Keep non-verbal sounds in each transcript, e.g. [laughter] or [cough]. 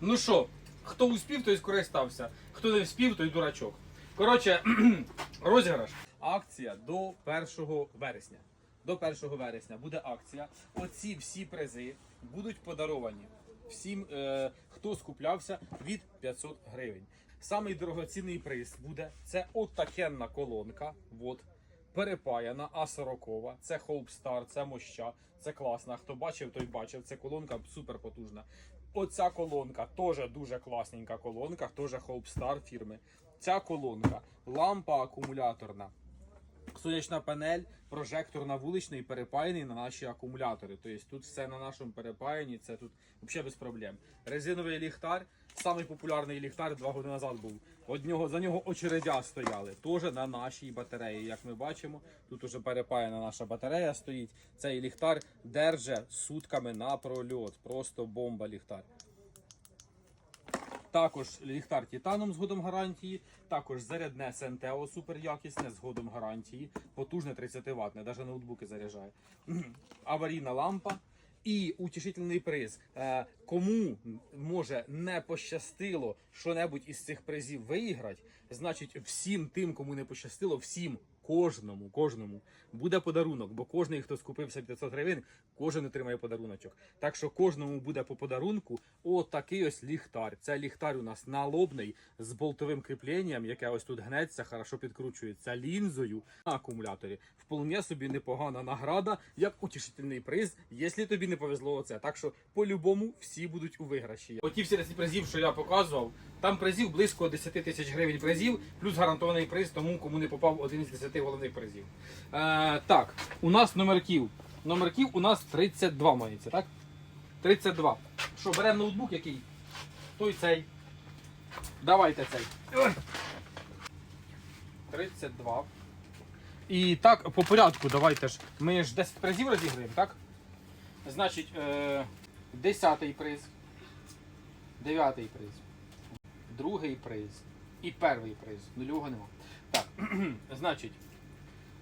Ну що, хто успів, той скористався. Хто не вспів, той дурачок. Коротше, [clears throat] розіграш. Акція до 1 вересня. До 1 вересня буде акція. Оці всі призи будуть подаровані всім, е, хто скуплявся від 500 гривень. Самий дорогоцінний приз буде це отакенна колонка. От, перепаяна, А40. Це Hope це моща, це класна. Хто бачив, той бачив. Це колонка супер потужна. Оця колонка теж дуже класненька колонка, теж Hope Star фірми. Ця колонка, лампа акумуляторна. Сонячна панель, прожектор на вуличний перепаяний на наші акумулятори. Тобто тут все на нашому перепаянні, це тут взагалі без проблем. Резиновий ліхтар, самий популярний ліхтар два роки назад був. Од нього, за нього очередя стояли. Теж на нашій батареї. Як ми бачимо, тут уже перепаяна наша батарея стоїть. Цей ліхтар держе сутками на прольот. Просто бомба ліхтар. Також ліхтар титаном з годом гарантії, також зарядне Сентео супер якісне з годом гарантії, потужне 30 ватне, навіть ноутбуки заряджає. [clears throat] Аварійна лампа і утішительний приз. Е, Кому може не пощастило що-небудь із цих призів виіграти, значить всім тим, кому не пощастило, всім. Кожному, кожному буде подарунок, бо кожний, хто скупився 500 гривень, кожен отримає подаруночок. Так що кожному буде по подарунку отакий ось ліхтар. Це ліхтар у нас налобний з болтовим кріпленням, яке ось тут гнеться, хорошо підкручується лінзою на акумуляторі. Вполне собі непогана награда, як утішительний приз, якщо тобі не повезло оце. Так що по-любому всі будуть у виграші. Оті всі 10 призів, що я показував, там призів близько 10 тисяч гривень призів, плюс гарантований приз тому, кому не попав один із 10 головних призів. Е, так, у нас номерків. Номерків у нас 32 мається, так? 32. Що, беремо ноутбук який? Той цей. Давайте цей. 32. І так, по порядку, давайте ж. Ми ж 10 призів розіграємо, так? Значить, е, 10 приз, 9 приз, другий приз і перший приз. Нульового нема. Так, [clears throat] значить,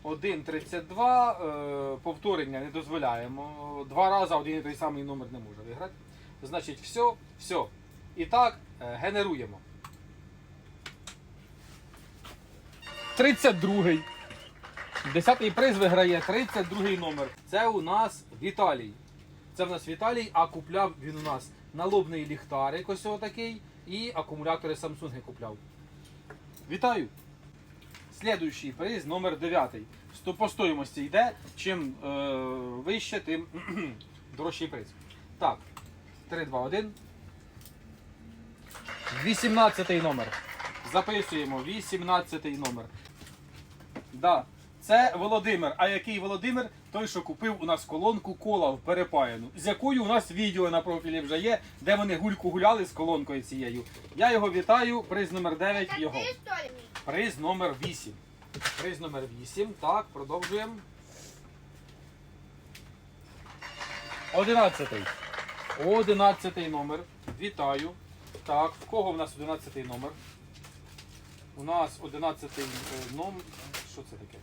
1.32, е, повторення не дозволяємо. Два рази один і той самий номер не може виграти. Значить, все, все. І так, е, генеруємо. 32-й. Десятий приз виграє 32-й номер. Це у нас Віталій. Це в нас Віталій, а купляв він у нас налобний ліхтарик, ось такий, і акумулятори Samsung купляв. Вітаю! Слідуючий приз номер 9. По стоїмості йде. Чим е, вище, тим [clears throat] дорожчий приз. Так, 3, 2, 1. 18 номер. Записуємо 18 номер. Да. Це Володимир. А який Володимир? Той, що купив у нас колонку кола в перепаяну, з якою у нас відео на профілі вже є, де вони гульку гуляли з колонкою цією. Я його вітаю. Приз номер 9 його. Приз номер 8. Приз номер 8. Так, продовжуємо. 11. 11 номер. Вітаю. Так, в кого в нас 11 номер? У нас 11 номер. Що це таке?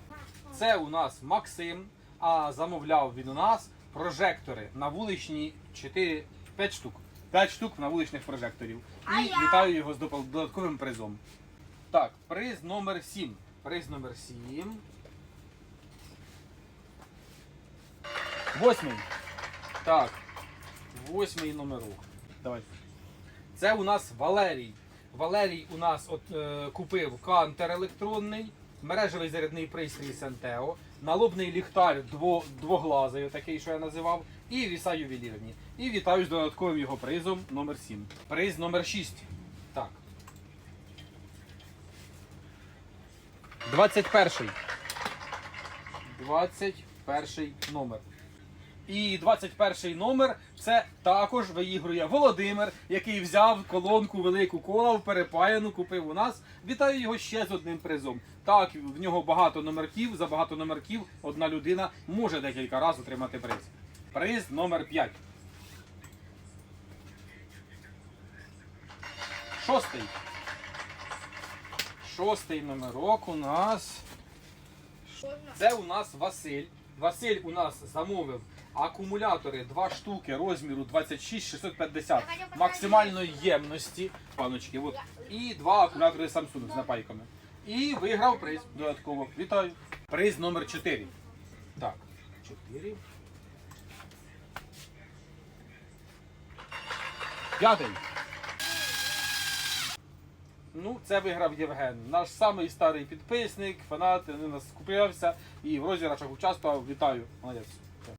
Це у нас Максим. А замовляв він у нас прожектори на вуличні 4, 5 штук. 5 штук на вуличних прожекторів. І вітаю його з додатковим призом. Так, приз номер 7. Приз номер 7. Восьмий. Так. Восьмий номерок. Давай. Це у нас Валерій. Валерій у нас от, е, купив кантер електронний, мережевий зарядний пристрій Сентео, налобний ліхтар дво, двоглазий, такий, що я називав, і віса ювелірні. І вітаю з додатковим його призом номер 7. Приз номер 6. Так. 21. 21 номер. І 21 номер це також виігрує Володимир, який взяв колонку велику кола в перепаяну, купив у нас. Вітаю його ще з одним призом. Так, в нього багато номерків, за багато номерків одна людина може декілька разів отримати приз. Приз номер 5. Шостий. Шостий номерок у нас. Це у нас Василь. Василь у нас замовив Акумулятори 2 штуки розміру 26 650 максимальної ємності, паночки. От. І два акумулятори Samsung з напайками. І виграв приз додатково. Вітаю. Приз номер 4. Так, 4. П'ятий. Ну, це виграв Євген. Наш самий старий підписник, фанат, він нас купився і в розіграшах участвував. Вітаю. Молодець.